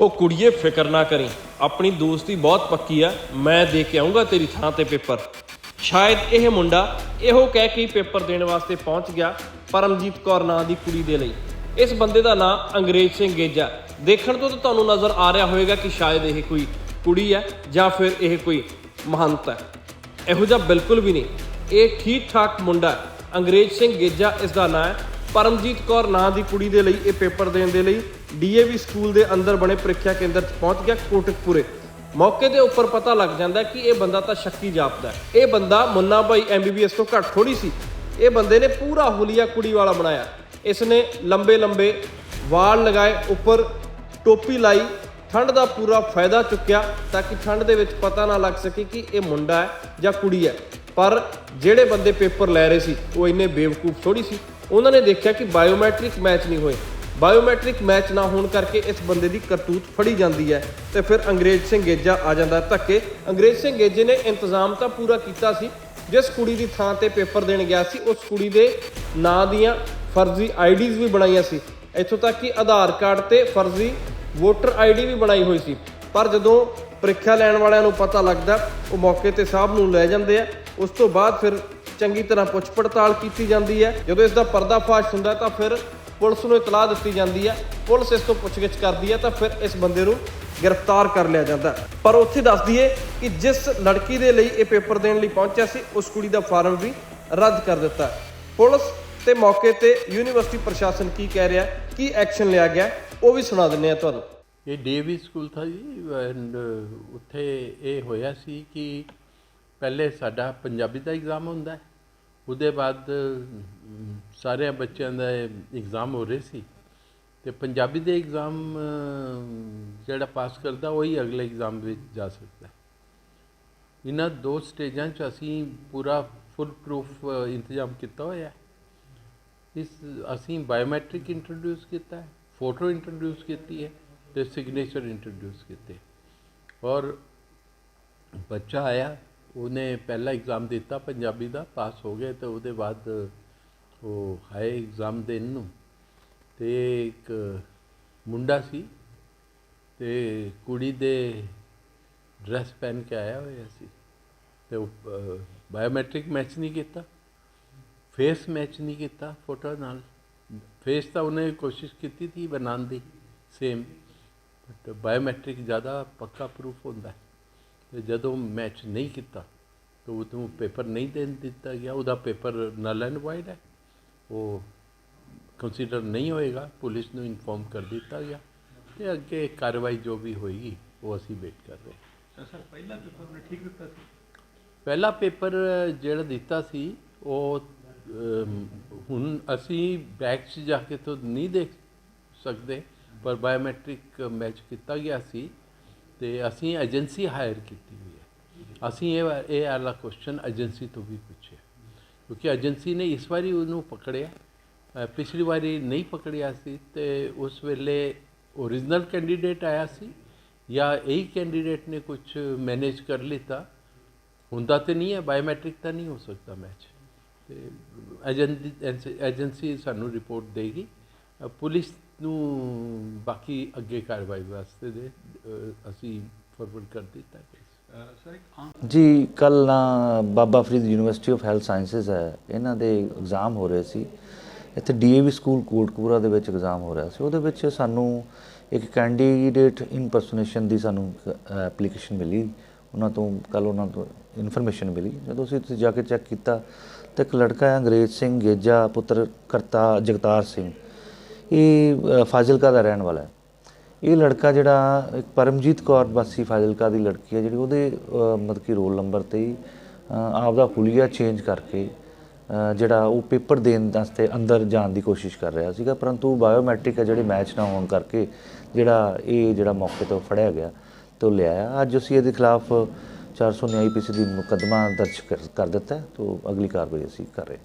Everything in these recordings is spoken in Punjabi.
ਉਹ ਕੁੜੀਏ, ਫਿਕਰ ਨਾ ਕਰੀ। ਆਪਣੀ ਦੋਸਤੀ ਬਹੁਤ ਪੱਕੀ ਆ। ਮੈਂ ਦੇ ਕੇ ਆਉਂਗਾ ਤੇਰੀ ਥਾਂ ਤੇ ਪੇਪਰ। ਸ਼ਾਇਦ ਇਹ ਮੁੰਡਾ ਇਹੋ ਕਹਿ ਕੇ ਪੇਪਰ ਦੇਣ ਵਾਸਤੇ ਪਹੁੰਚ ਗਿਆ ਪਰਮਜੀਤ ਕੌਰ ਨਾਂ ਦੀ ਕੁੜੀ ਦੇ ਲਈ। ਇਸ ਬੰਦੇ ਦਾ ਨਾਂ ਅੰਗਰੇਜ਼ ਸਿੰਘ ਗੇਜਾ। ਦੇਖਣ ਤੋਂ ਤਾਂ ਤੁਹਾਨੂੰ ਨਜ਼ਰ ਆ ਰਿਹਾ ਹੋਵੇਗਾ ਕਿ ਸ਼ਾਇਦ ਇਹ ਕੋਈ ਕੁੜੀ ਹੈ ਜਾਂ ਫਿਰ ਇਹ ਕੋਈ ਮਹੰਤ ਹੈ। ਇਹੋ ਜਿਹਾ ਬਿਲਕੁਲ ਵੀ ਨਹੀਂ। ਇਹ ਠੀਕ ਠਾਕ ਮੁੰਡਾ ਅੰਗਰੇਜ਼ ਸਿੰਘ ਗੇਜਾ ਇਸ ਦਾ ਨਾਂ ਹੈ। ਪਰਮਜੀਤ ਕੌਰ ਨਾਂ ਦੀ ਕੁੜੀ ਦੇ ਲਈ ਇਹ ਪੇਪਰ ਦੇਣ ਦੇ ਲਈ ਡੀਏਵੀ ਸਕੂਲ ਦੇ ਅੰਦਰ ਬਣੇ ਪ੍ਰੀਖਿਆ ਕੇਂਦਰ 'ਚ ਪਹੁੰਚ ਗਿਆ ਕੋਟਕਪੂਰੇ। ਮੌਕੇ ਦੇ ਉੱਪਰ ਪਤਾ ਲੱਗ ਜਾਂਦਾ ਕਿ ਇਹ ਬੰਦਾ ਤਾਂ ਸ਼ੱਕੀ ਜਾਪਦਾ ਹੈ। ਇਹ ਬੰਦਾ ਮੁੰਨਾ ਭਾਈ ਐਮਬੀਬੀਐਸ ਤੋਂ ਘੱਟ ਥੋੜੀ ਸੀ। ਇਹ ਬੰਦੇ ਨੇ ਪੂਰਾ ਹੁਲੀਆ ਕੁੜੀ ਵਾਲਾ ਬਣਾਇਆ। ਇਸ ਨੇ ਲੰਬੇ ਲੰਬੇ ਵਾਲ ਲਗਾਏ, ਉੱਪਰ ਟੋਪੀ ਲਾਈ। ਠੰਡ ਦਾ ਪੂਰਾ ਫਾਇਦਾ ਚੁੱਕਿਆ ਤਾਂ ਕਿ ਠੰਡ ਦੇ ਵਿੱਚ ਪਤਾ ਨਾ ਲੱਗ ਸਕੇ ਕਿ ਇਹ ਮੁੰਡਾ ਹੈ ਜਾਂ ਕੁੜੀ ਹੈ। ਪਰ ਜਿਹੜੇ ਬੰਦੇ ਪੇਪਰ ਲੈ ਰਹੇ ਸੀ, ਉਹ ਇੰਨੇ ਬੇਵਕੂਫ ਥੋੜੀ ਸੀ। ਉਹਨਾਂ ਨੇ ਦੇਖਿਆ ਕਿ ਬਾਇਓਮੈਟ੍ਰਿਕ ਮੈਚ ਨਹੀਂ ਹੋਏ। ਬਾਇਓਮੈਟ੍ਰਿਕ ਮੈਚ ਨਾ ਹੋਣ ਕਰਕੇ ਇਸ ਬੰਦੇ ਦੀ ਕਰਤੂਤ ਫੜੀ ਜਾਂਦੀ ਹੈ ਤੇ ਫਿਰ ਅੰਗਰੇਜ਼ ਸਿੰਘ ਗੇਜਾ ਆ ਜਾਂਦਾ ਧੱਕੇ। ਅੰਗਰੇਜ਼ ਸਿੰਘ ਗੇਜੇ ਨੇ ਇੰਤਜ਼ਾਮ ਤਾਂ ਪੂਰਾ ਕੀਤਾ ਸੀ। ਜਿਸ ਕੁੜੀ ਦੀ ਥਾਂ ਤੇ ਪੇਪਰ ਦੇਣ ਗਿਆ ਸੀ, ਉਸ ਕੁੜੀ ਦੇ ਨਾਂ ਦੀਆਂ ਫਰਜ਼ੀ ਆਈਡੀਜ਼ ਵੀ ਬਣਾਈਆਂ ਸੀ। ਇੱਥੋਂ ਤੱਕ ਕਿ ਆਧਾਰ ਕਾਰਡ ਤੇ ਫਰਜ਼ੀ ਵੋਟਰ ਆਈਡੀ ਵੀ ਬਣਾਈ ਹੋਈ ਸੀ। ਪਰ ਜਦੋਂ ਪ੍ਰੀਖਿਆ ਲੈਣ ਵਾਲਿਆਂ ਨੂੰ ਪਤਾ ਲੱਗਦਾ, ਉਹ ਮੌਕੇ ਤੇ ਸਾਹਿਬ ਨੂੰ ਲੈ ਜਾਂਦੇ ਆ। ਉਸ ਤੋਂ ਬਾਅਦ ਫਿਰ ਚੰਗੀ ਤਰ੍ਹਾਂ ਪੁੱਛ ਪੜਤਾਲ ਕੀਤੀ ਜਾਂਦੀ ਹੈ। ਜਦੋਂ ਇਸ ਦਾ ਪਰਦਾਫਾਸ਼ ਹੁੰਦਾ ਤਾਂ ਫਿਰ ਪੁਲਿਸ ਨੂੰ ਇਤਲਾਹ ਦਿੱਤੀ ਜਾਂਦੀ ਹੈ ਪੁਲਿਸ ਇਸ ਤੋਂ ਪੁੱਛਗਿੱਛ ਕਰਦੀ ਹੈ ਤਾਂ ਫਿਰ ਇਸ ਬੰਦੇ ਨੂੰ ਗ੍ਰਿਫਤਾਰ ਕਰ ਲਿਆ ਜਾਂਦਾ। ਪਰ ਉੱਥੇ ਦੱਸ ਦਈਏ ਕਿ ਜਿਸ ਲੜਕੀ ਦੇ ਲਈ ਇਹ ਪੇਪਰ ਦੇਣ ਲਈ ਪਹੁੰਚਿਆ ਸੀ, ਉਸ ਕੁੜੀ ਦਾ ਫਾਰਮ ਵੀ ਰੱਦ ਕਰ ਦਿੱਤਾ। ਪੁਲਿਸ ਤੇ ਮੌਕੇ ਤੇ ਯੂਨੀਵਰਸਿਟੀ ਪ੍ਰਸ਼ਾਸਨ ਕੀ ਕਹਿ ਰਿਹਾ, ਕੀ ਐਕਸ਼ਨ ਲਿਆ ਗਿਆ, ਉਹ ਵੀ ਸੁਣਾ ਦਿੰਨੇ ਆ ਤੁਹਾਨੂੰ। ਇਹ ਡੀਏਵੀ ਸਕੂਲ ਥਾ ਜੀ ਐਂਡ ਉੱਥੇ ਇਹ ਹੋਇਆ ਸੀ ਕਿ ਪਹਿਲੇ ਸਾਡਾ ਪੰਜਾਬੀ ਦਾ ਐਗਜ਼ਾਮ ਹੁੰਦਾ ਹੈ। ਉਹਦੇ ਬਾਅਦ ਅਮ, ਸਾਰਿਆਂ ਬੱਚਿਆਂ ਦਾ ਐਗਜ਼ਾਮ ਹੋ ਰਹੇ ਸੀ। ਤੇ ਪੰਜਾਬੀ ਦੇ ਐਗਜ਼ਾਮ ਜਿਹੜਾ ਪਾਸ ਕਰਦਾ ਉਹੀ ਅਗਲੇ ਐਗਜ਼ਾਮ ਵਿੱਚ ਜਾ ਸਕਦਾ। ਇਹਨਾਂ ਦੋ ਸਟੇਜਾਂ 'ਚ ਅਸੀਂ ਪੂਰਾ ਫੁੱਲ ਪ੍ਰੂਫ ਇੰਤਜ਼ਾਮ ਕੀਤਾ ਹੋਇਆ। ਇਸ ਅਸੀਂ ਬਾਇਓਮੈਟ੍ਰਿਕ ਇੰਟਰੋਡਿਊਸ ਕੀਤਾ ਹੈ ਫੋਟੋ ਇੰਟਰੋਡਿਊਸ ਕੀਤੀ ਹੈ ਤੇ ਸਿਗਨੇਚਰ ਇੰਟਰੋਡਿਊਸ ਕੀਤੇ। ਔਰ ਬੱਚਾ ਆਇਆ ਉਹਨੇ ਪਹਿਲਾ ਐਗਜ਼ਾਮ ਦਿੱਤਾ, ਪੰਜਾਬੀ ਦਾ ਪਾਸ ਹੋ ਗਏ ਤੇ ਉਹਦੇ ਬਾਅਦ ਉਹ ਹਾਈ ਐਗਜ਼ਾਮ ਦੇਣ ਨੂੰ। ਤੇ ਇੱਕ ਮੁੰਡਾ ਸੀ ਤੇ ਕੁੜੀ ਦੇ ਡਰੈਸ ਪਹਿਨ ਕੇ ਆਇਆ ਹੋਇਆ ਸੀ। ਤੇ ਬਾਇਓਮੈਟ੍ਰਿਕ ਮੈਚ ਨਹੀਂ ਕੀਤਾ ਫੇਸ ਮੈਚ ਨਹੀਂ ਕੀਤਾ ਫੋਟੋ ਨਾਲ। ਫੇਸ ਤਾਂ ਉਹਨੇ ਕੋਸ਼ਿਸ਼ ਕੀਤੀ ਸੀ, ਬਣਾਉਣ ਦੀ ਸੇਮ ਬਟ ਬਾਇਓਮੈਟ੍ਰਿਕ ਜ਼ਿਆਦਾ ਪੱਕਾ ਪ੍ਰੂਫ ਹੁੰਦਾ। ਹੈ ਤੇ ਜਦੋਂ ਮੈਚ ਨਹੀਂ ਕੀਤਾ ਤਾਂ ਉਹਨੂੰ ਪੇਪਰ ਨਹੀਂ ਦੇਣ ਦਿੱਤਾ ਗਿਆ। ਉਹਦਾ ਪੇਪਰ ਨਲ ਐਂਡ ਵਾਈਡ ਹੈ। ਉਹ ਕੰਸੀਡਰ ਨਹੀਂ ਹੋਏਗਾ। ਪੁਲਿਸ ਨੂੰ ਇਨਫੋਰਮ ਕਰ ਦਿੱਤਾ ਗਿਆ ਤੇ ਅੱਗੇ ਕਾਰਵਾਈ ਜੋ ਵੀ ਹੋਏਗੀ ਉਹ ਅਸੀਂ ਵੇਟ ਕਰ ਰਹੇ ਹਾਂ। ਸਰ ਪਹਿਲਾ ਪੇਪਰ ਨੇ ਠੀਕ ਦਿੱਤਾ ਸੀ? ਪਹਿਲਾ ਪੇਪਰ ਜਿਹੜਾ ਦਿੱਤਾ ਸੀ ਉਹ ਹੁਣ ਅਸੀਂ ਬੈਕ 'ਚ ਜਾ ਕੇ ਤਾਂ ਨਹੀਂ ਦੇਖ ਸਕਦੇ ਪਰ ਬਾਇਓਮੈਟ੍ਰਿਕ ਮੈਚ ਕੀਤਾ ਗਿਆ ਸੀ। ਤੇ ਅਸੀਂ ਏਜੰਸੀ ਹਾਇਰ ਕੀਤੀ ਹੋਈ ਹੈ। ਅਸੀਂ ਇਹ ਇਹ ਵਾਲਾ ਕੁਐਸਚਨ ਏਜੰਸੀ ਤੋਂ ਵੀ ਪੁੱਛਿਆ। ਕਿਉਂਕਿ ਏਜੰਸੀ ਨੇ ਇਸ ਵਾਰੀ ਉਹਨੂੰ ਪਕੜਿਆ। ਪਿਛਲੀ ਵਾਰੀ ਨਹੀਂ ਪਕੜਿਆ ਸੀ ਤੇ ਉਸ ਵੇਲੇ ਓਰੀਜਨਲ ਕੈਂਡੀਡੇਟ ਆਇਆ ਸੀ ਜਾਂ ਇਹੀ ਕੈਂਡੀਡੇਟ ਨੇ ਕੁਝ ਮੈਨੇਜ ਕਰ ਲਿੱਤਾ। ਹੁੰਦਾ ਤੇ ਨਹੀਂ ਹੈ ਬਾਇਓਮੈਟ੍ਰਿਕ ਤਾਂ ਨਹੀਂ ਹੋ ਸਕਦਾ ਮੈਚ ਤੇ ਏਜੰਸੀ ਸਾਨੂੰ ਰਿਪੋਰਟ ਦੇਗੀ। ਪੁਲਿਸ ਨੂੰ ਬਾਕੀ ਅੱਗੇ ਕਾਰਵਾਈ ਵਾਸਤੇ ਦੇ ਅਸੀਂ ਫਾਰਵਰਡ ਕਰ ਦਿੱਤਾ ਜੀ ਕੱਲ ਨਾ Baba Farid university of health sciences ਹੈ। ਇਹਨਾਂ ਦੇ ਐਗਜ਼ਾਮ ਹੋ ਰਹੇ ਸੀ। ਇੱਥੇ ਡੀਏਵੀ ਸਕੂਲ ਕੋਟਕਪੂਰਾ ਦੇ ਵਿੱਚ ਐਗਜ਼ਾਮ ਹੋ ਰਿਹਾ ਸੀ। ਉਹਦੇ ਵਿੱਚ ਸਾਨੂੰ ਇੱਕ ਕੈਂਡੀਡੇਟ ਇਨਪਰਸੋਨੇਸ਼ਨ ਦੀ ਸਾਨੂੰ ਐਪਲੀਕੇਸ਼ਨ ਮਿਲੀ। ਉਹਨਾਂ ਤੋਂ ਕੱਲ ਉਹਨਾਂ ਤੋਂ ਇਨਫੋਰਮੇਸ਼ਨ ਮਿਲੀ। ਜਦੋਂ ਅਸੀਂ ਉੱਥੇ ਜਾ ਕੇ ਚੈੱਕ ਕੀਤਾ ਤਾਂ ਇੱਕ ਲੜਕਾ ਹੈ ਅੰਗਰੇਜ਼ ਸਿੰਘ ਗੇਜਾ ਪੁੱਤਰ ਕਰਤਾ ਜਗਤਾਰ ਸਿੰਘ। ਇਹ ਫਾਜ਼ਿਲਕਾ ਦਾ ਰਹਿਣ ਵਾਲਾ ਹੈ। ਇਹ ਲੜਕਾ ਜਿਹੜਾ ਇੱਕ ਪਰਮਜੀਤ ਕੌਰ ਵਾਸੀ ਫਾਜ਼ਿਲਕਾ ਦੀ ਲੜਕੀ ਹੈ ਜਿਹੜੀ ਉਹਦੇ ਮਤਲਬ ਕਿ ਰੋਲ ਨੰਬਰ ਤੇ ਹੀ ਅ, ਆਪਦਾ ਹੁਲੀਆ ਚੇਂਜ ਕਰਕੇ ਜਿਹੜਾ ਉਹ ਪੇਪਰ ਦੇਣ ਵਾਸਤੇ ਅੰਦਰ ਜਾਣ ਦੀ ਕੋਸ਼ਿਸ਼ ਕਰ ਰਿਹਾ ਸੀਗਾ ਪਰੰਤੂ ਬਾਇਓਮੈਟ੍ਰਿਕ ਹੈ ਜਿਹੜੇ ਮੈਚ ਨਾ ਹੋਣ ਕਰਕੇ ਜਿਹੜਾ ਇਹ ਜਿਹੜਾ ਮੌਕੇ ਤੋਂ ਫੜਿਆ ਗਿਆ ਤੇ ਉਹ ਲਿਆਇਆ। ਅੱਜ ਅਸੀਂ ਇਹਦੇ ਖਿਲਾਫ 400 ਪੀਸੀ ਦੀ ਮੁਕੱਦਮਾ ਦਰਜ ਕਰ- ਕਰ ਦਿੱਤਾ ਹੈ ਤੋਂ ਅਗਲੀ ਕਾਰਵਾਈ ਅਸੀਂ ਕਰ ਰਹੇ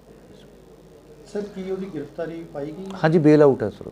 ਸਰ ਕੀ ਉਹਦੀ ਗ੍ਰਿਫਤਾਰੀ ਪਾਈ ਗਈ? ਹਾਂਜੀ ਬੇਲ ਆਊਟ ਹੈ ਸਰ।